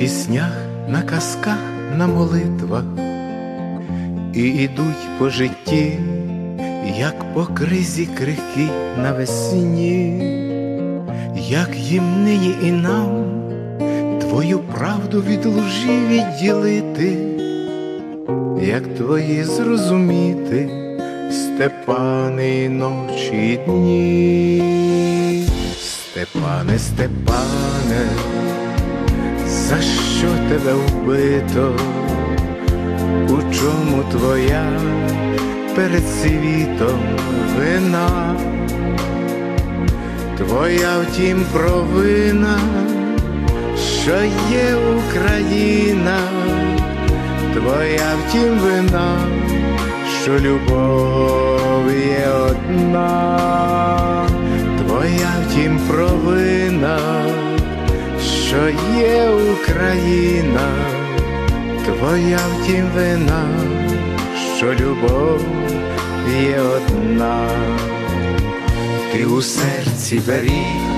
піснях, на казках, на молитвах. І ідуть по житті, як по кризі крихкі навесні, як їм нині і нам твою правду від лжі відділити, як твої зрозуміти, Степани ночі дні, Степане, Степане, за що тебе вбито? У чому твоя перед світом вина, твоя втім провина, що є Україна, твоя втім вина, що любов є одна, провина, що є Україна. Твоя втім вина, що любов є одна, ти у серці беріг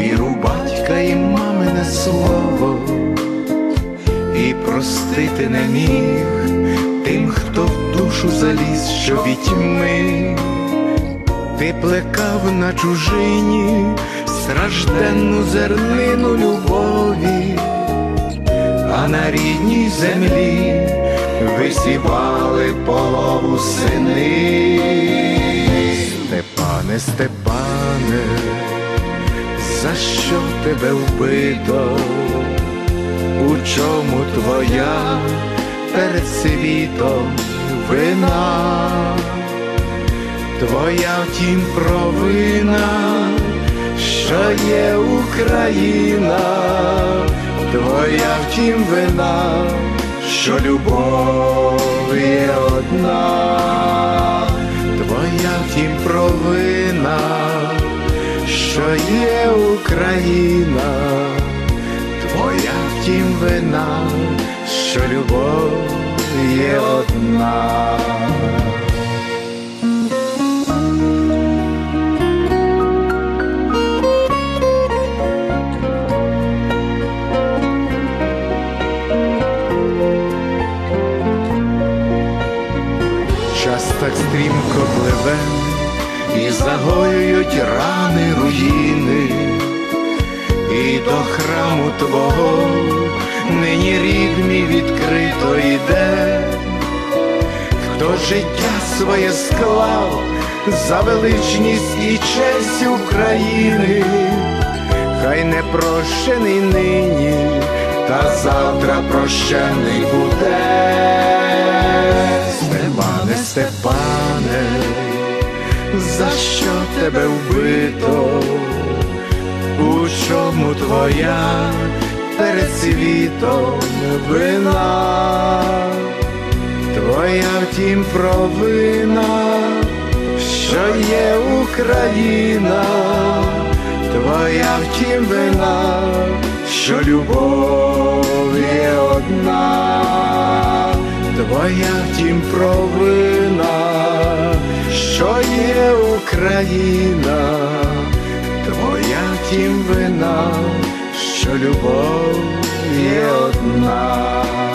віру батька і мамине слово, і простити не міг тим, хто в душу заліз, що від тьми, ти плекав на чужині стражденну зернину любові а на рідній землі висівали полову сини. Степане, Степане, за що тебе вбито? У чому твоя перед світом вина? Твоя втім провина, що є Україна. Твоя втім вина, що любов є одна, твоя втім провина, що є Україна, твоя втім вина, що любов є одна. Стрімко і загоюють рани руїни, і до храму твого нині рід мій відкрито йде, хто життя своє склав за величність і честь України, хай не прощений нині, та завтра прощений буде. Степане, Степане, за що тебе вбито? У чому твоя перед світом вина? Твоя втім провина, що є Україна, твоя втім вина, що любов є одна твоя втім провина, що є Україна, твоя тім вина, що любов є одна.